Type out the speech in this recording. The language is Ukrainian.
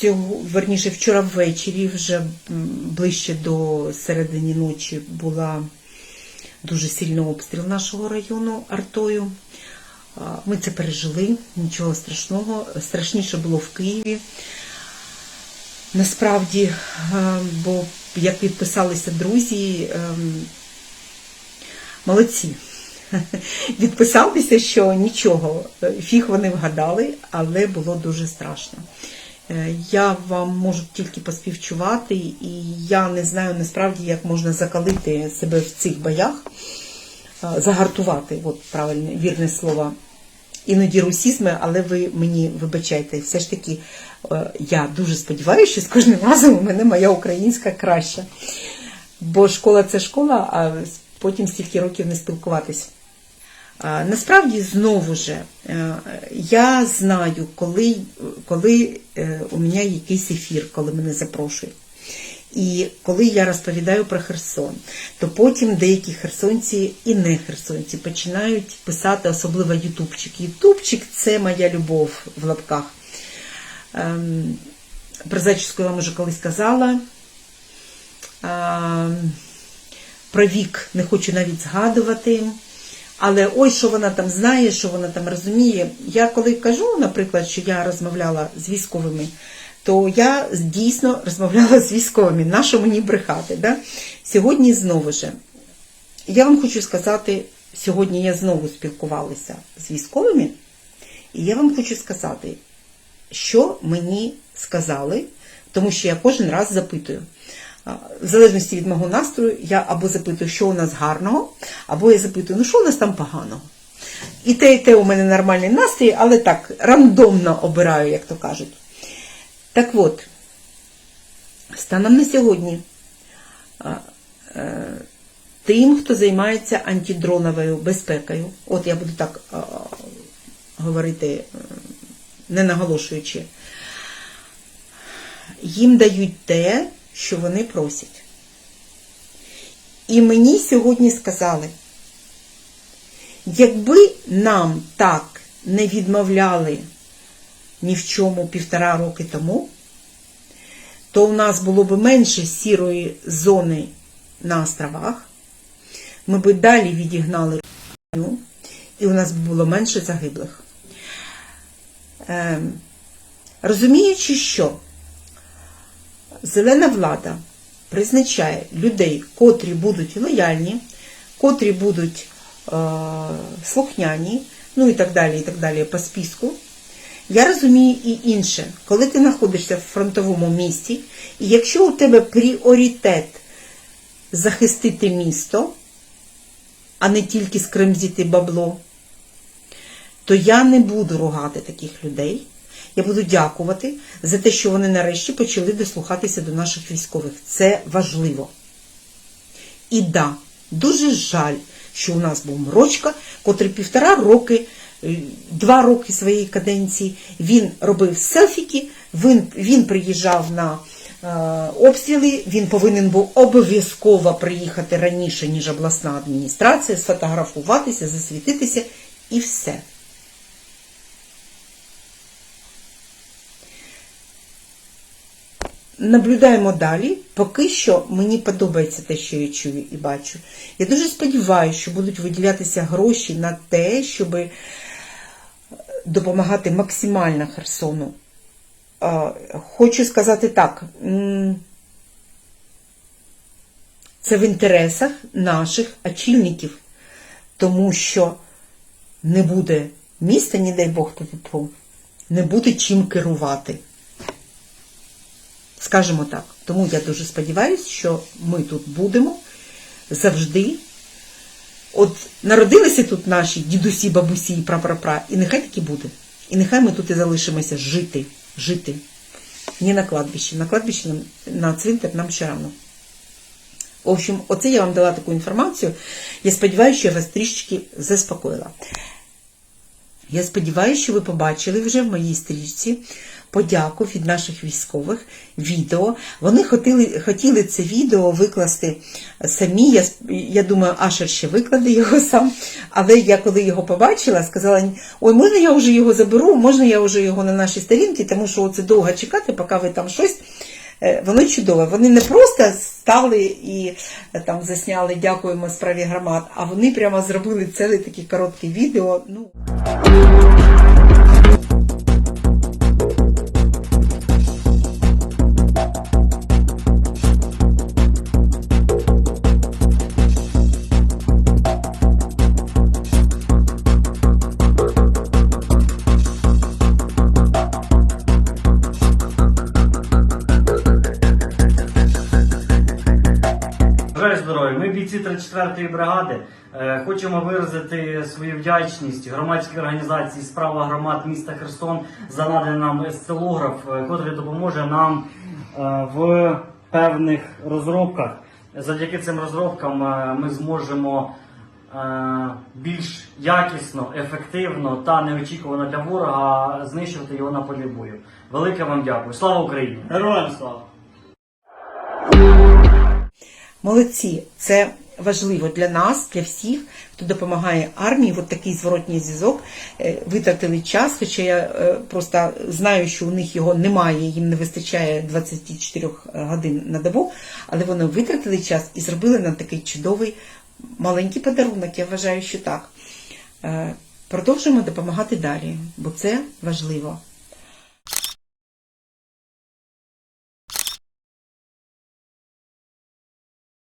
Сього, верніше, вчора ввечері, вже ближче до середини ночі, була дуже сильний обстріл нашого району артою. Ми це пережили, нічого страшного. Страшніше було в Києві. Насправді, бо як підписалися друзі, ем, молодці. Відписалися, що нічого, фіг вони вгадали, але було дуже страшно. Е, Я вам можу тільки поспівчувати, і я не знаю насправді, як можна закалити себе в цих боях, е, загартувати, от правильне, вірне слово. Іноді русізми, але ви мені вибачайте, все ж таки е, я дуже сподіваюся, що з кожним разом у мене моя українська краща. Бо школа це школа, а потім стільки років не спілкуватись. Насправді, знову ж, е, я знаю, коли, коли е, у мене якийсь ефір, коли мене запрошують. І коли я розповідаю про Херсон, то потім деякі херсонці і не херсонці починають писати, особливо Ютубчик. Ютубчик це моя любов в лапках. Ем, Про зачіску я вам вже колись казала. Ем, Про вік не хочу навіть згадувати. Але ой, що вона там знає, що вона там розуміє. Я коли кажу, наприклад, що я розмовляла з військовими, то я дійсно розмовляла з військовими. Нащо мені брехати? Да? Сьогодні знову ж, я вам хочу сказати, сьогодні я знову спілкувалася з військовими, і я вам хочу сказати, що мені сказали, тому що я кожен раз запитую. В залежності від мого настрою, я або запитую, що у нас гарного, або я запитую, ну що у нас там поганого. І те, і те у мене нормальний настрій, але так, рандомно обираю, як то кажуть. Так от, станом на сьогодні, е, тим, хто займається антидроновою безпекою, от я буду так говорити, е, не наголошуючи, їм дають те, що вони просять. І мені сьогодні сказали, якби нам так не відмовляли ні в чому півтора роки тому, то у нас було б менше сірої зони на островах, ми б далі відігнали війну, і у нас б було менше загиблих. Ем, розуміючи, що зелена влада призначає людей, котрі будуть лояльні, котрі будуть е, слухняні, ну і так далі, і так далі по списку. Я розумію і інше, коли ти знаходишся в фронтовому місті, і якщо у тебе пріоритет захистити місто, а не тільки скремзіти бабло, то я не буду ругати таких людей. Я буду дякувати за те, що вони нарешті почали дослухатися до наших військових. Це важливо. І да, дуже жаль, що у нас був Мрочка, котрий півтора роки, е, два роки своєї каденції, він робив селфіки, він, він приїжджав на е, обстріли, він повинен був обов'язково приїхати раніше, ніж обласна адміністрація, сфотографуватися, засвітитися і все. Наблюдаємо далі. Поки що мені подобається те, що я чую і бачу. Я дуже сподіваюся, що будуть виділятися гроші на те, щоб допомагати максимально Херсону. Хочу сказати так, це в інтересах наших очільників, тому що не буде міста, не дай Бог ТВП, не буде чим керувати. Скажімо так. Тому я дуже сподіваюся, що ми тут будемо завжди. От народилися тут наші дідусі, бабусі і прапрапра, і нехай так і буде. І нехай ми тут і залишимося жити, жити. Не на кладбищі. На кладбищі на цвинтар нам ще рано. В общем, оце я вам дала таку інформацію. Я сподіваюся, що я вас трішечки заспокоїла. Я сподіваюся, що ви побачили вже в моїй стрічці подяку від наших військових відео. Вони хотіли, хотіли це відео викласти самі. Я, я думаю, Ашер ще викладе його сам. Але я коли його побачила, сказала: ой, можна я вже його заберу, можна я вже його на нашій сторінці, тому що це довго чекати, поки ви там щось. Е, Воно чудове. Вони не просто стали і е, там засняли дякуємо справі громад, а вони прямо зробили ціле таке коротке відео. Ну. Ми бійці 34-ї бригади. Е, Хочемо виразити свою вдячність громадській організації Справа громад міста Херсон за наданий нам стилограф, е, котрий допоможе нам е, в певних розробках. Завдяки цим розробкам е, ми зможемо е, більш якісно, ефективно та неочікувано для ворога знищувати його на полі бою. Велике вам дякую. Слава Україні! Героям слава! Молодці, це важливо для нас, для всіх, хто допомагає армії. От такий зворотній зв'язок. Е, Витратили час, хоча я е, просто знаю, що у них його немає, їм не вистачає 24 годин на добу, але вони витратили час і зробили нам такий чудовий маленький подарунок. Я вважаю, що так. Е, Продовжуємо допомагати далі, бо це важливо.